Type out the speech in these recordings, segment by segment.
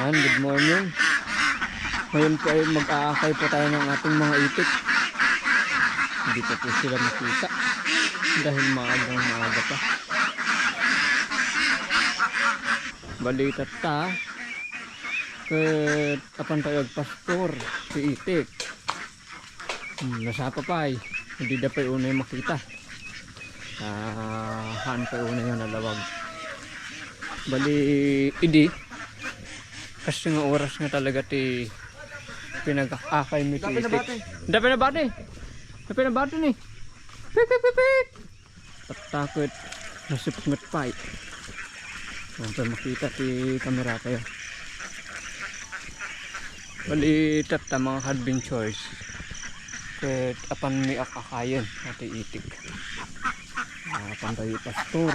Yan, good morning. Ngayon po ay mag-aakay po tayo ng ating mga itik. Hindi pa po sila makita. Dahil maagang maaga pa. Balitat ta. Kat apan tayo pastor si itik. Hmm, nasapa pa ay. Hindi na pa unay makita. Ah, han pa unay yung nalawag. Bali, idi. Kasi nga oras nga talaga ti pinag-akay mi ti itik. Dapat na bati. Dapat na bati ni. Pik pik pik pik. Tatakot. Nasipngot pa eh. Makita ti kamera kayo. Bali tata mga adventures. Ket apan mi akakayen ati itik. Apan tayo pastor.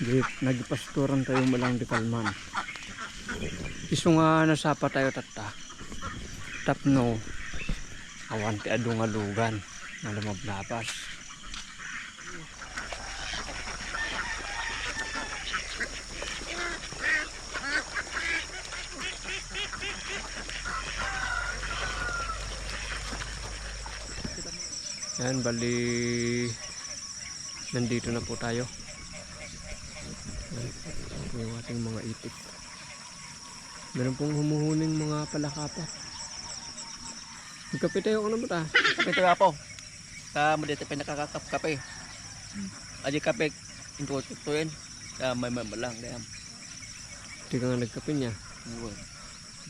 Di, nagipastoran tayo malang di kalman. Iso nga nasapa tayo tata. Tapno. Awan ti adu nga lugan. Nga lumablapas. Yan, bali nandito na po tayo. Yan, yung ating mga itik. Meron pong humuhuning mga palakapa. Magkape tayo ko naman ta. Kape nga po. Sa mo dito pinakakape. Adi kape into to yun. Sa may may malang kaya. Hindi ka nga nagkape niya.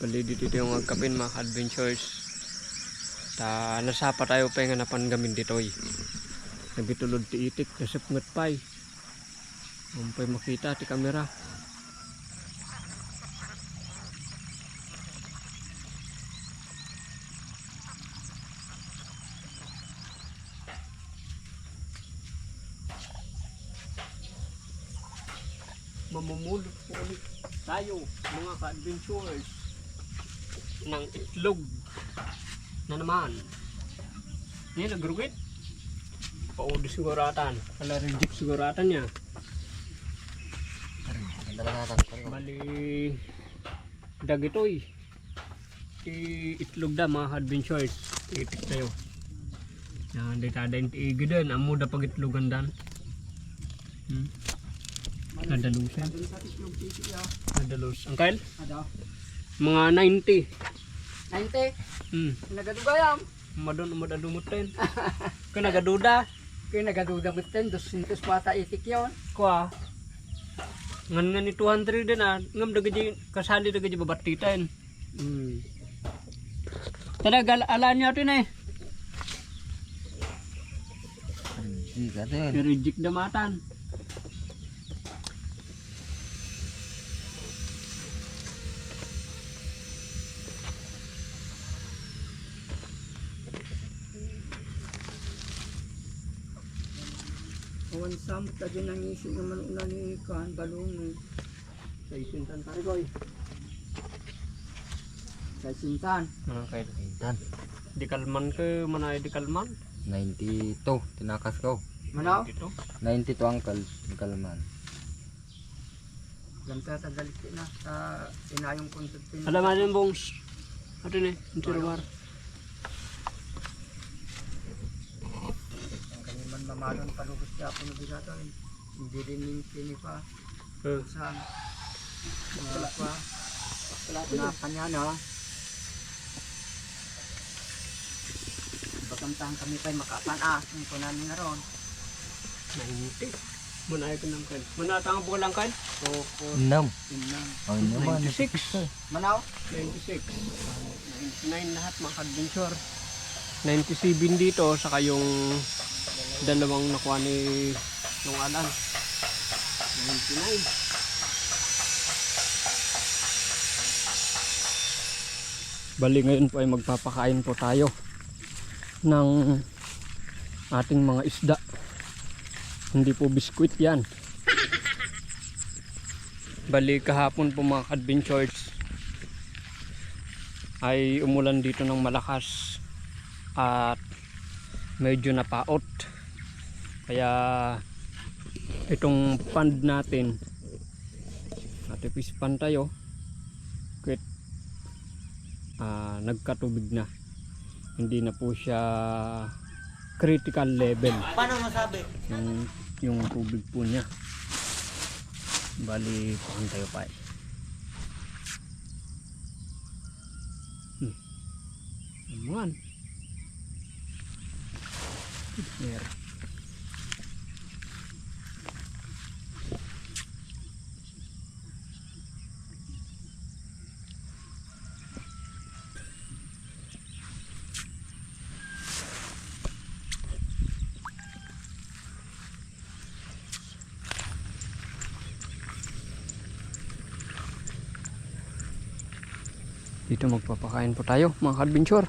Bali dito yung magkapin mga adventures. Ta nasapa tayo pa nga napan gamin dito eh. Nagitulod ti itik, nasipngat pa eh. Umpay makita ti kamera. mamumulot po ulit tayo mga ka-adventures ng itlog na naman. Yan nagrugit. Paudo siguratan. Pala reject siguratan niya. Bali dagitoy. I itlog da mga ka-adventures itik tayo yan di tada yung tiigidan amo da pag itlogan dan. Hmm. Nadalusan. Nadalus. Angkel? Ada. Mga 90. 90. Hmm. Nagadugayam. Madon madadumutin. Kung nagaduda. Kaya nagaduda ten, dos sintos pata itik yun. Kwa. Ngan nga ni 200 din ah. Ngam dagaji kasali dagaji babatitan. Hmm. Talaga ala niya tin eh. Din. Reject damatan. Awan sam, tadi nang isip naman una ni Kaan Balong. Sa isintan tarigoy. Sa sintan. Mga kay Dan. di kalman ke mana di kalman. 92. Tinakas ko. Manaw? Dito. 92 uncle. Kalman. Lamta sa galit na sa inayong konsultin. Alam mo yung bongs. Ano ni? Ang tirawar. Ang kaniman mamalon palubos siya po nabigato. Hindi din yung pini pa. Eh. Saan? Wala pa. Na kanya no. Bakamtahan kami pa makapanas. Ang kunan nga ron. 90. Muna ay kanang kan. Muna tanga po lang kan? Opo. Nam. Inang. Ay naman. 96. Manaw? 96. 99 lahat mga adventure. 97 dito saka yung dalawang nakuha ni nung alan. 99. Bali ngayon po ay magpapakain po tayo ng ating mga isda. Hindi po biskwit yan. Bali kahapon po mga adventures ay umulan dito ng malakas at medyo napaot kaya itong pond natin fish pond tayo Quit ah, nagkatubig na. Hindi na po siya critical level Paano masabi? yung, yung tubig po niya. Bali, kuhan tayo pa eh. Hmm. Ayan. Meron. Dito magpapakain po tayo mga adventure.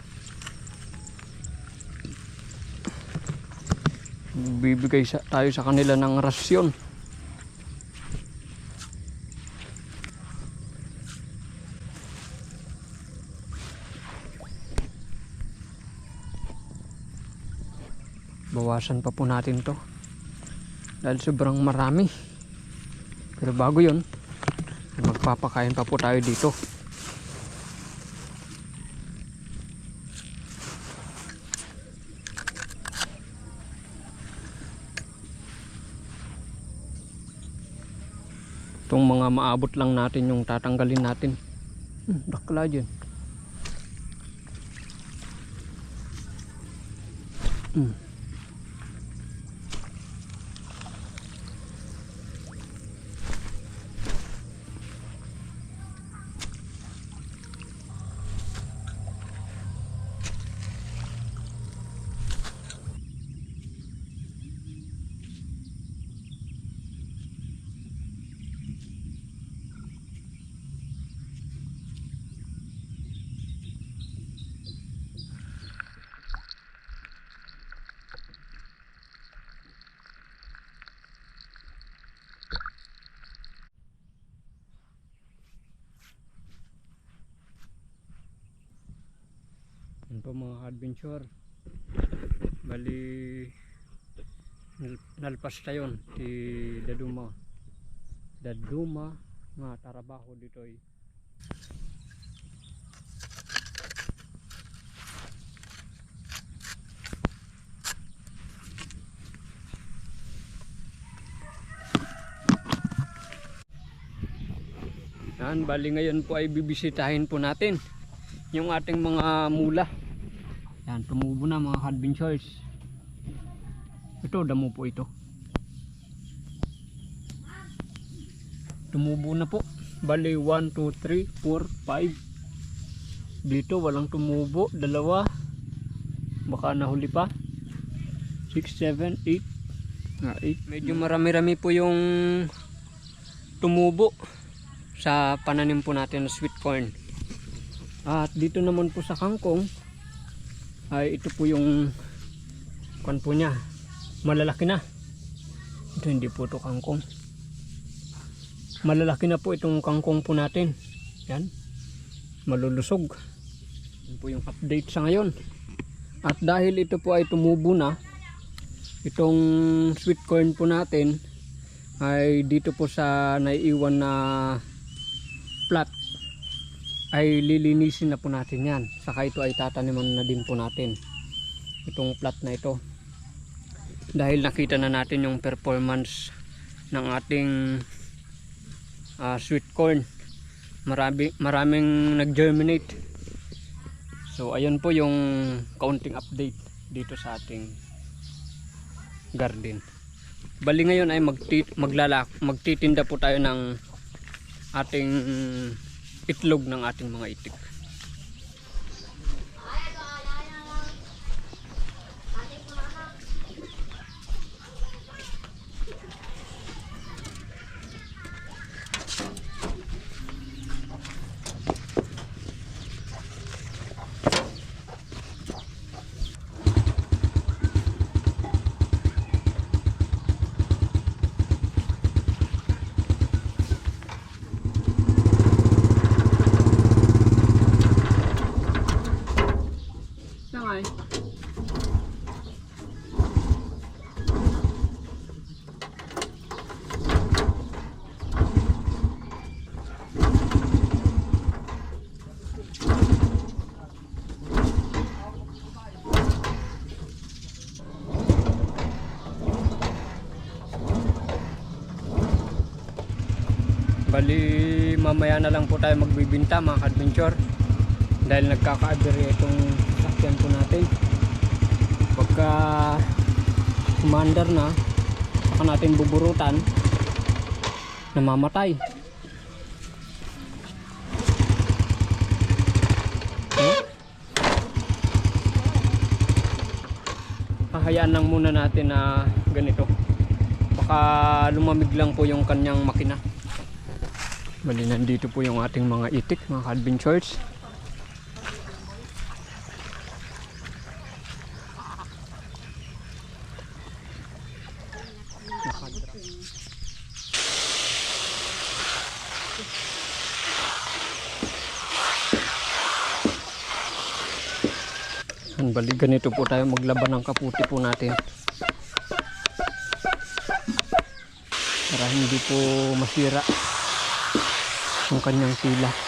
Bibigay sa, tayo sa kanila ng rasyon. Bawasan pa po natin to. Dahil sobrang marami. Pero bago yon magpapakain pa po tayo dito. Itong mga maabot lang natin yung tatanggalin natin. Hmm, dakla dyan. Hmm. Yan po mga adventure. Bali nal- nalpas tayon ti Daduma. Daduma nga tarabaho dito ay Yan, bali ngayon po ay bibisitahin po natin yung ating mga mula. Yan, tumubo na mga adventures. Ito, damo po ito. Tumubo na po. Bali, 1, 2, 3, 4, 5. Dito, walang tumubo. Dalawa. Baka nahuli pa. 6, 7, 8. Ah, 8. Medyo marami-rami po yung tumubo sa pananim po natin na sweet corn. At dito naman po sa kangkong ay ito po yung kwan po niya. Malalaki na. Ito hindi po ito kangkong. Malalaki na po itong kangkong po natin. Yan. Malulusog. Yan po yung update sa ngayon. At dahil ito po ay tumubo na, itong sweet corn po natin ay dito po sa naiiwan na plat ay lilinisin na po natin yan. Saka ito ay tataniman na din po natin. Itong plat na ito. Dahil nakita na natin yung performance ng ating ah, sweet corn. Marami, maraming nag germinate so ayun po yung counting update dito sa ating garden. Bali ngayon ay magti, maglalak, magtitinda po tayo ng ating itlog ng ating mga itik. Bali, mamaya na lang po tayo magbibinta mga ka-adventure. Dahil nagkaka-aberya itong sakyan po natin. Pagka commander na, saka natin buburutan, namamatay. Eh? Hahayaan lang muna natin na ganito. Baka lumamig lang po yung kanyang makina. Bali, nandito po yung ating mga itik, mga ka-adventures. Yan, bali ganito po tayo maglaban ng kaputi po natin. Para hindi po masira yung kanyang tila.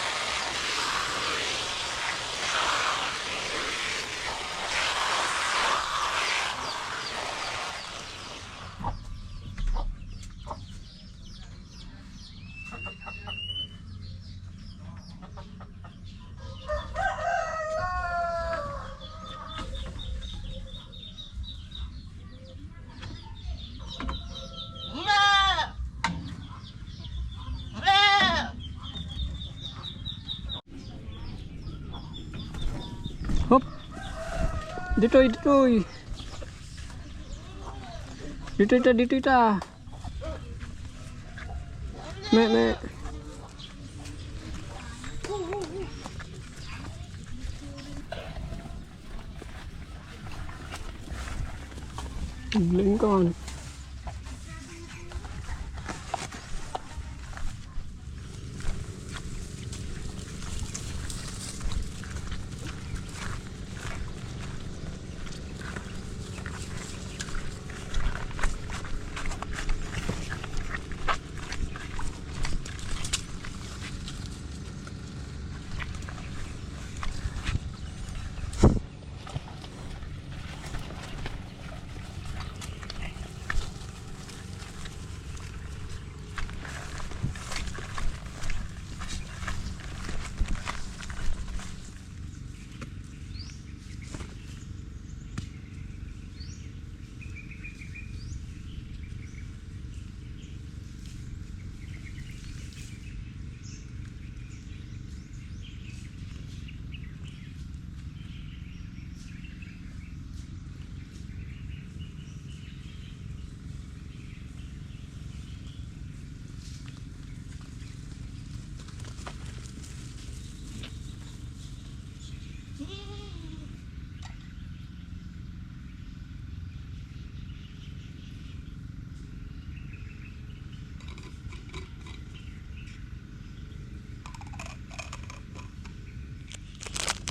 Ditoy! Dito ita, dito ita! Me, me!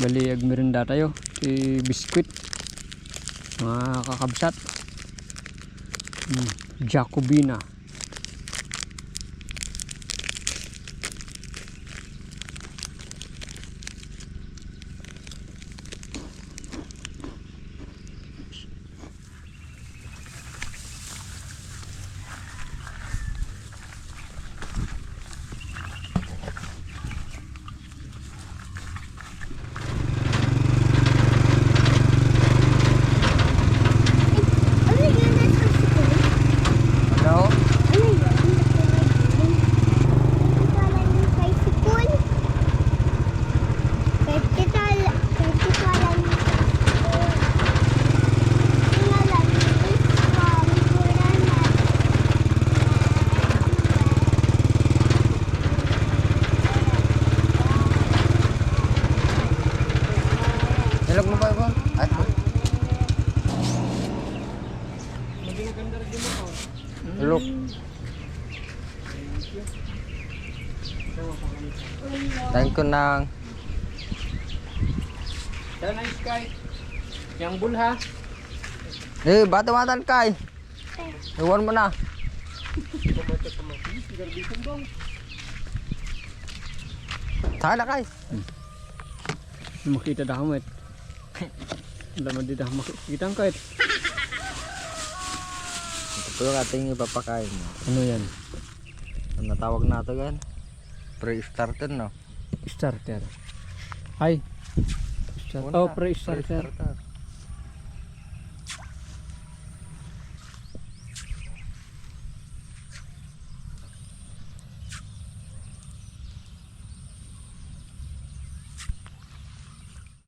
Bali, ag tayo. Si biskuit. Mga kakabsat. Hmm, Jacobina. Ano yun na sa school? Ano? Ano yun? Wala ng tricycle? Pwede tala, pwede pala ng tricycle. Wala ng iswam, wala na. Nilog mo ba ito? Ay, Nilog. Thank you nang. Yan ang sky. Yang bulha. Eh, bata matan kay. Iwan mo na. Sana kay. Makita dah kamu. Laman di dah makita ang pero so, ating ipapakain mo. Ano yan? Ano tawag na ito gan? Pre-starter no? Starter. Ay. Start. Oh, pre-starter. pre-starter.